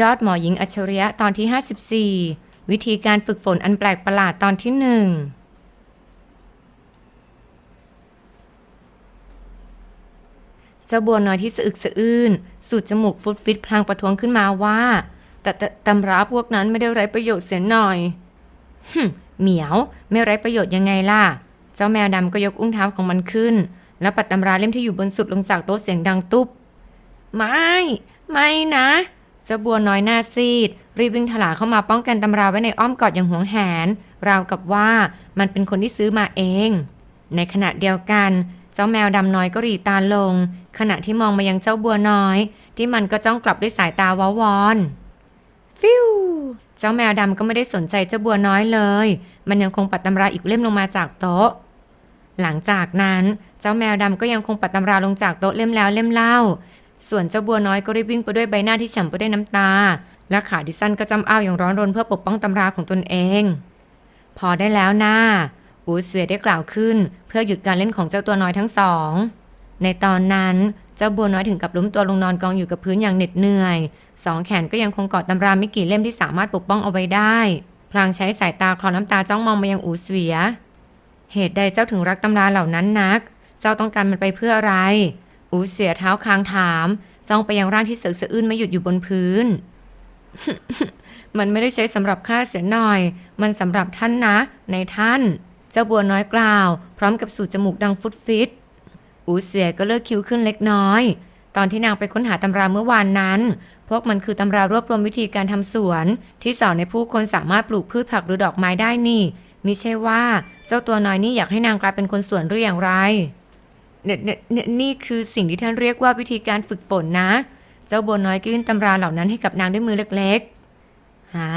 ยอดหมอหญิงอัจฉริยะตอนที่ 54 วิธีการฝึกฝนอันแปลกประหลาดตอนที่หนึ่งเจ้าบัวน้อยที่สะอึกสะอื้น สูดจมูกฟุดฟิตพลางประท้วงขึ้นมาว่า แต่ตำราพวกนั้นไม่ได้ไร้ประโยชน์เสียหน่อยฮึเหมียวไม่ไร้ประโยชน์ยังไงล่ะ เจ้าแมวดำก็ยกอุ้งเท้าของมันขึ้น แล้วปัดตำราเล่มที่อยู่บนสุดลงจากโต๊ะเสียงดังตุ๊บ ไม่ ไม่นะ เจ้าบัวน้อยหน้าซีด รีบวิ่งถลาเข้ามาป้องกันตำราไว้ในอ้อมกอดอย่างหวงแหน ราวกับว่ามันเป็นคนที่ซื้อมาเอง ในขณะเดียวกัน เจ้าแมวดำน้อยก็หรีตาลง ขณะที่มองมายังเจ้าบัวน้อย ที่มันก็จ้องกลับด้วยสายตาวาวอนฟิวเจ้าแมวดำก็ไม่ได้สนใจเจ้าบัวน้อยเลย มันยังคงปัดตำราอีกเล่มลงมาจากโต๊ะ หลังจากนั้นเจ้าแมวดำก็ยังคงปัดตำราลงจากโต๊ะเล่มแล้วเล่มเล่า ส่วนเจ้าบัวน้อยก็รีบวิ่งไปด้วยใบหน้าที่ฉ่ำไปด้วยน้ำตา และขาดิสั้นก็จำอ้าวอย่างร้อนรนเพื่อปกป้องตำราของตนเอง พอได้แล้วนะอูเสวียได้กล่าวขึ้น เพื่อหยุดการเล่นของเจ้าตัวน้อยทั้งสอง ในตอนนั้นเจ้าบัวน้อยถึงกับล้มตัวลงนอนกองอยู่กับพื้นอย่างเหน็ดเหนื่อยสองแขนก็ยังคงกอดตำราไม่กี่เล่มที่สามารถปกป้องเอาไว้ได้พลางใช้สายตาคลอน้ำตาจ้องมองมายังอูเสวีย เหตุใดเจ้าถึงรักตำราเหล่านั้นนัก เจ้าต้องการมันไปเพื่ออะไร อูเสียเท้าคางถาม จ้องไปยังร่างที่เสือกสะอื้นไม่หยุดอยู่บนพื้น มันไม่ได้ใช้สำหรับข้าเสียหน่อย มันสำหรับท่านนะ ในท่าน เจ้าบัวน้อยกล่าว พร้อมกับสูดจมูกดังฟุดฟิตอูเสียก็เลิกคิ้วขึ้นเล็กน้อย ตอนที่นางไปค้นหาตำราเมื่อวานนั้น พวกมันคือตำรารวบรวมวิธีการทำสวน ที่สอนในผู้คนสามารถปลูกพืชผักหรือดอกไม้ได้นี่มิใช่ว่าเจ้าตัวน้อยนี่อยากให้นางกลายเป็นคนสวนหรืออย่างไร เนี่ยเนี่ยนี่ยนี่คือสิ่งที่ท่านเรียกว่าวิธีการฝึกฝนนะ เจ้าบัวน้อยยื่นตำราเหล่านั้นให้กับนางด้วยมือเล็กๆ หา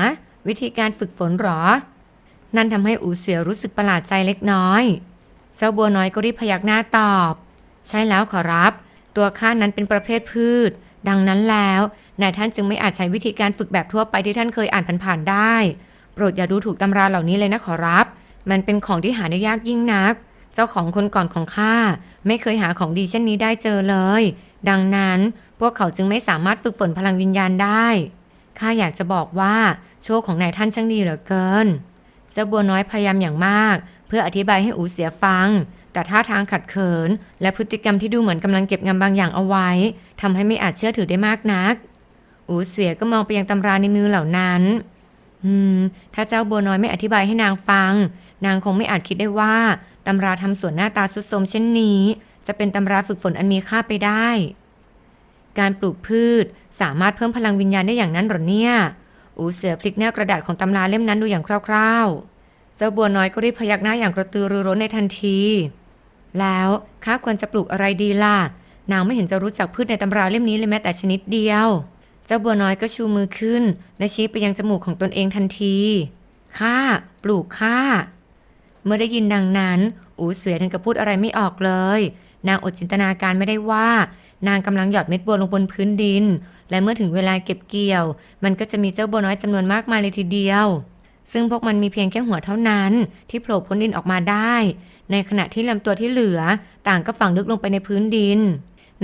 วิธีการฝึกฝนหรอ นั่นทำให้อูเสียรู้สึกประหลาดใจเล็กน้อย เจ้าบัวน้อยก็รีบพยักหน้าตอบ ใช่แล้วขอรับ ตัวข้านั้นเป็นประเภทพืช ดังนั้นแล้วนายท่านจึงไม่อาจใช้วิธีการฝึกแบบทั่วไปที่ท่านเคยอ่านผ่านๆได้ โปรดอย่าดูถูกตำราเหล่านี้เลยนะขอรับ มันเป็นของที่หาได้ยากยิ่งนัก เจ้าของคนก่อนของข้าไม่เคยหาของดีเช่นนี้ได้เจอเลย ดังนั้นพวกเขาจึงไม่สามารถฝึกฝนพลังวิญญาณได้ข้าอยากจะบอกว่าโชคของนายท่านช่างดีเหลือเกิน เจ้าบัวน้อยพยายามอย่างมาก เพื่ออธิบายให้อูเสียฟัง แต่ท่าทางขัดเขิน และพฤติกรรมที่ดูเหมือนกำลังเก็บงำบางอย่างเอาไว้ทำให้ไม่อาจเชื่อถือได้มากนัก อูเสียก็มองไปยังตำราในมือเหล่านั้น อืม ถ้าเจ้าบัวน้อยไม่อธิบายให้นางฟัง นางคงไม่อาจคิดได้ว่า ตำราทำสวนหน้าตาสุดโทมเช่นนี้ จะเป็นตำราฝึกฝนอันมีค่าไปได้ การปลูกพืชสามารถเพิ่มพลังวิญญาณได้อย่างนั้นหรอเนี่ย อูเสือพลิกแนวกระดาษของตำราเล่มนั้นดูอย่างคร่าวๆ เจ้าบัวน้อยก็รีบพยักหน้าอย่างกระตือรือร้นในทันที แล้วข้าควรจะปลูกอะไรดีล่ะ นางไม่เห็นจะรู้จักพืชในตำราเล่มนี้เลยแม้แต่ชนิดเดียว เจ้าบัวน้อยก็ชูมือขึ้นและชี้ไปยังจมูกของตนเองทันที ข้าปลูกข้า เมื่อได้ยินดังนั้น อูเสือถึงกับพูดอะไรไม่ออกเลย นางอดจินตนาการไม่ได้ว่า นางกำลังหยอดเม็ดบัวลงบนพื้นดิน และเมื่อถึงเวลาเก็บเกี่ยว มันก็จะมีเจ้าบัวน้อยจำนวนมากมายเลยทีเดียว ซึ่งพวกมันมีเพียงแค่หัวเท่านั้น ที่โผล่พ้นดินออกมาได้ ในขณะที่ลำตัวที่เหลือ ต่างก็ฝังลึกลงไปในพื้นดิน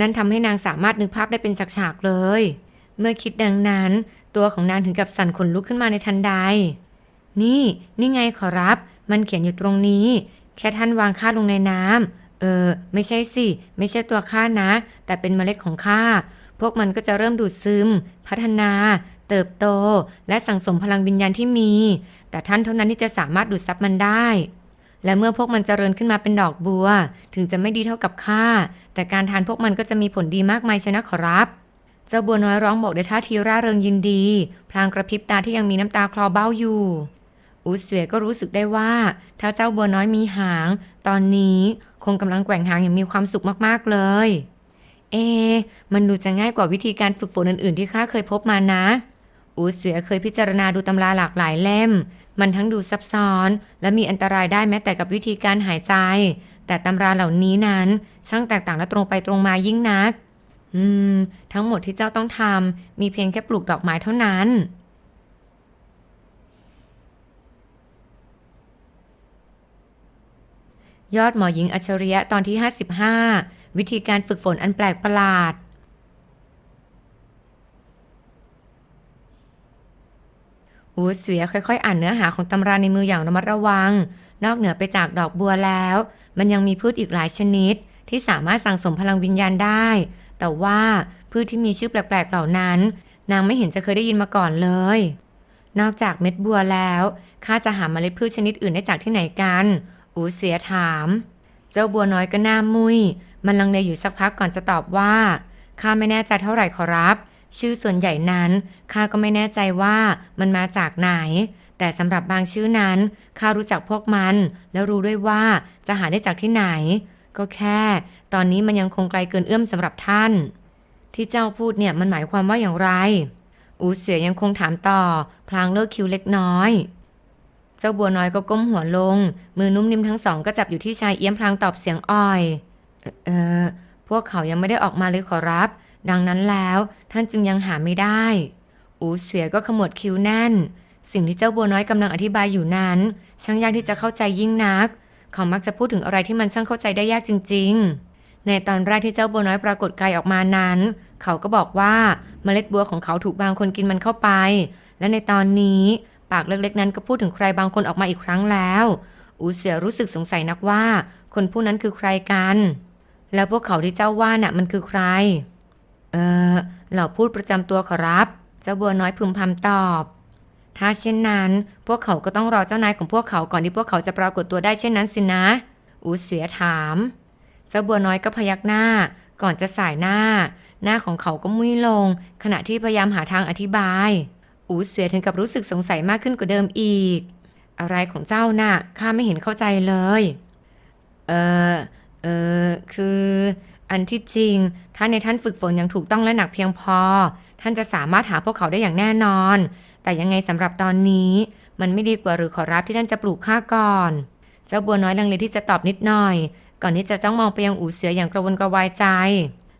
นั่นทำให้นางสามารถนึกภาพได้เป็นฉากๆเลย เมื่อคิดดังนั้น ตัวของนางถึงกับสั่นขนลุกขึ้นมาในทันใด นี่นี่ไงขอรับ มันเขียนอยู่ตรงนี้ แค่ท่านวางข้าลงในน้ำเออ ไม่ใช่สิ ไม่ใช่ตัวข้านะ แต่เป็นเมล็ดของข้า พวกมันก็จะเริ่มดูดซึม พัฒนา เติบโต และสั่งสมพลังวิญญาณที่มี แต่ท่านเท่านั้นที่จะสามารถดูดซับมันได้ และเมื่อพวกมันเจริญขึ้นมาเป็นดอกบัว ถึงจะไม่ดีเท่ากับข้า แต่การทานพวกมันก็จะมีผลดีมากมายชนะขอรับเจ้าบัวน้อยร้องบอกด้วยท่าทีร่าเริงยินดี พลางกระพริบตาที่ยังมีน้ำตาคลอเบ้าอยู่ อูเสวียก็รู้สึกได้ว่า ถ้าเจ้าบัวน้อยมีหาง ตอนนี้คงกำลังแกว่งหางอย่างมีความสุขมากๆเลย เอ มันดูจะง่ายกว่าวิธีการฝึกฝนอื่นๆ ที่ข้าเคยพบมานะอูเสวียเคยพิจารณาดูตำราหลากหลายเล่ม มันทั้งดูซับซ้อน และมีอันตรายได้แม้แต่กับวิธีการหายใจ แต่ตำราเหล่านี้นั้น ช่างแตกต่างและตรงไปตรงมายิ่งนัก อืม ทั้งหมดที่เจ้าต้องทำมีเพียงแค่ปลูกดอกไม้เท่านั้น ยอดหมอหญิงอัจฉริยะตอนที่ 55 วิธีการฝึกฝนอันแปลกประหลาด อูเสียค่อยๆ อ่านเนื้อหาของตำราในมืออย่างระมัดระวัง นอกเหนือไปจากดอกบัวแล้ว มันยังมีพืชอีกหลายชนิด ที่สามารถสั่งสมพลังวิญญาณได้ แต่ว่าพืชที่มีชื่อแปลกๆเหล่านั้น นางไม่เห็นจะเคยได้ยินมาก่อนเลย นอกจากเม็ดบัวแล้วข้าจะหาเมล็ดพืชชนิดอื่นได้จากที่ไหนกัน อูเสียถาม เจ้าบัวน้อยก็หน้ามุย มันลังเลอยู่สักพักก่อนจะตอบว่า ข้าไม่แน่ใจเท่าไหร่ขอรับ ชื่อส่วนใหญ่นั้นข้าก็ไม่แน่ใจว่ามันมาจากไหน แต่สำหรับบางชื่อนั้นข้ารู้จักพวกมัน แล้วรู้ด้วยว่าจะหาได้จากที่ไหน ก็แค่ ตอนนี้มันยังคงไกลเกินเอื้อมสำหรับท่าน ที่เจ้าพูดเนี่ยมันหมายความว่าอย่างไร อูเสียยังคงถามต่อ พลางเลิกคิวเล็กน้อย เจ้าบัวน้อยก็ก้มหัวลง มือนุ่มนิ่มทั้งสองก็จับอยู่ที่ชายเอี้ยมพลางตอบเสียงอ่อย เออเออพวกเขายังไม่ได้ออกมาเลยขอรับ ดังนั้นแล้ว ท่านจึงยังหาไม่ได้ อูเสียก็ขมวดคิ้วแน่น สิ่งที่เจ้าบัวน้อยกำลังอธิบายอยู่นั้น ช่างยากที่จะเข้าใจยิ่งนัก เขามักจะพูดถึงอะไรที่มันช่างเข้าใจได้ยากจริง ๆ ในตอนแรกที่เจ้าบัวน้อยปรากฏกายออกมานั้น เขาก็บอกว่าเมล็ดบัวของเขาถูกบางคนกินมันเข้าไป และในตอนนี้ ปากเล็กๆนั้นก็พูดถึงใครบางคนออกมาอีกครั้งแล้ว อูเสียรู้สึกสงสัยนักว่า คนผู้นั้นคือใครกัน แล้วพวกเขาที่เจ้าว่าน่ะมันคือใคร เออเหล่าพูดประจำตัวขอรับ เจ้าบัวน้อยพึมพำตอบ ถ้าเช่นนั้น พวกเขาก็ต้องรอเจ้านายของพวกเขาก่อนที่พวกเขาจะปรากฏตัวได้เช่นนั้นสินะ อูเสียถาม เจ้าบัวน้อยก็พยักหน้า ก่อนจะสายหน้า หน้าของเขาก็มุ้ยลง ขณะที่พยายามหาทางอธิบาย อูเสียถึงกับรู้สึกสงสัยมากขึ้นกว่าเดิมอีก อะไรของเจ้าน่ะข้าไม่เห็นเข้าใจเลย เออเออคืออันที่จริงถ้านในท่านฝึกฝนอย่างถูกต้องและหนักเพียงพอ ท่านจะสามารถหาพวกเขาได้อย่างแน่นอน แต่ยังไงสำหรับตอนนี้ มันไม่ดีกว่าหรือขอรับที่ท่านจะปลูกข้าก่อน เจ้าบัวน้อยลังเลที่จะตอบนิดหน่อย ก่อนที่จะจ้องมองไปยังอูเสืออย่างกระวนกระวายใจ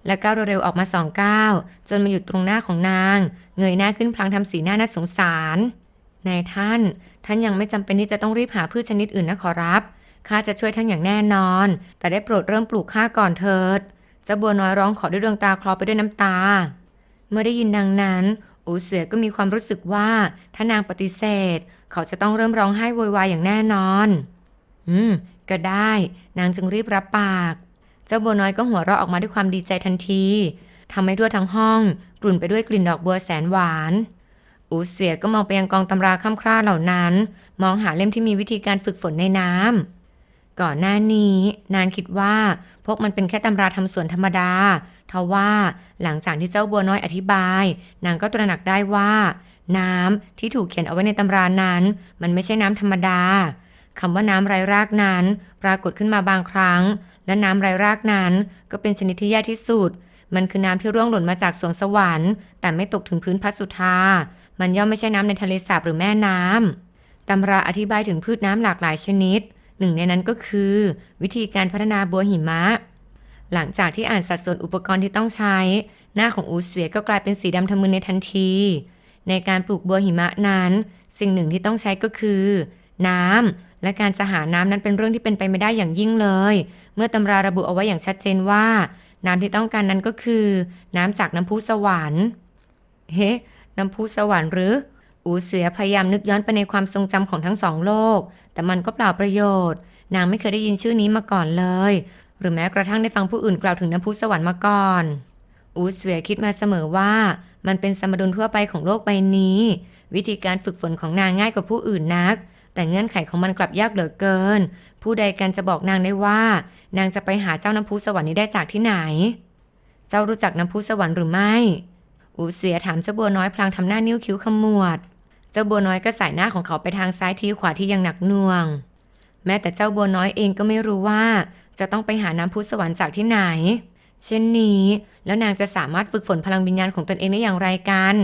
และก้าวเร็วๆออกมาสองก้าวจนมาหยุดตรงหน้าของนาง เงยหน้าขึ้นพลางทำสีหน้าน่าสงสารนายท่าน ท่านยังไม่จำเป็นที่จะต้องรีบหาพืชชนิดอื่นนะขอรับข้าจะช่วยท่านอย่างแน่นอน แต่ได้โปรดเริ่มปลูกข้าก่อนเถิดเจ้าบัวน้อยร้องขอด้วยดวงตาคลอไปด้วยน้ำตา เมื่อได้ยินดังนั้นอูเสือก็มีความรู้สึกว่าถ้านางปฏิเสธ เขาจะต้องเริ่มร้องไห้โวยวายอย่างแน่นอน อืม ก็ได้ นางจึงรีบรับปาก เจ้าบัวน้อยก็หัวเราะออกมาด้วยความดีใจทันทีทำให้ทั่วทั้งห้องกลุ่นไปด้วยกลิ่นดอกบัวแสนหวาน อูเสียก็มองไปยังกองตำราค้ำคร่าเหล่านั้น มองหาเล่มที่มีวิธีการฝึกฝนในน้ำก่อนหน้านี้ นางคิดว่าพวกมันเป็นแค่ตำราทำสวนธรรมดาทว่าหลังจากที่เจ้าบัวน้อยอธิบาย นางก็ตระหนักได้ว่า น้ำที่ถูกเขียนเอาไว้ในตำรานั้น มันไม่ใช่น้ำธรรมดา คำว่าน้ำไร้รากนั้น ปรากฏขึ้นมาบางครั้ง และน้ำไร้รากนั้นก็เป็นชนิดที่แย่ที่สุด มันคือน้ำที่ร่วงหล่นมาจากสวงสวรรค์ แต่ไม่ตกถึงพื้นพัสสุธามันย่อมไม่ใช่น้ำในทะเลสาบหรือแม่น้ำตำราอธิบายถึงพืชน้ำหลากหลายชนิด หนึ่งในนั้นก็คือ วิธีการพัฒนาบัวหิมะ หลังจากที่อ่านสัดส่วนอุปกรณ์ที่ต้องใช้ หน้าของอูเสวียก็กลายเป็นสีดำทะมึนในทันที ในการปลูกบัวหิมะนั้น สิ่งหนึ่งที่ต้องใช้ก็คือ น้ำและการจะหาน้ำนั้นเป็นเรื่องที่เป็นไปไม่ได้อย่างยิ่งเลย เมื่อตำราระบุเอาไว้อย่างชัดเจนว่า น้ำที่ต้องการนั้นก็คือ น้ำจากน้ำพุสวรรค์เฮ้น้ำพุสวรรค์หรือ อูเสือพยายามนึกย้อนไปในความทรงจำของทั้งสองโลก แต่มันก็เปล่าประโยชน์ นางไม่เคยได้ยินชื่อนี้มาก่อนเลย หรือแม้กระทั่งได้ฟังผู้อื่นกล่าวถึงน้ำพุสวรรค์มาก่อน อูเสวียคิดมาเสมอว่า มันเป็นสมดุลทั่วไปของโลกใบนี้ วิธีการฝึกฝนของนางง่ายกว่าผู้อื่นนัก แต่เงื่อนไขของมันกลับยากเหลือเกิน ผู้ใดกันจะบอกนางได้ว่า นางจะไปหาเจ้าน้ำพุสวรรค์นี้ได้จากที่ไหน เจ้ารู้จักน้ำพุสวรรค์หรือไม่ อูเสียถามเจ้าบัวน้อยพลางทำหน้านิ้วคิ้วขมวด เจ้าบัวน้อยก็สายหน้าของเขาไปทางซ้ายทีขวาที่ยังหนักหน่วง แม้แต่เจ้าบัวน้อยเองก็ไม่รู้ว่า จะต้องไปหาน้ำพุสวรรค์จากที่ไหน เช่นนี้ แล้วนางจะสามารถฝึกฝนพลังวิญญาณของตนเองได้อย่างไรกัน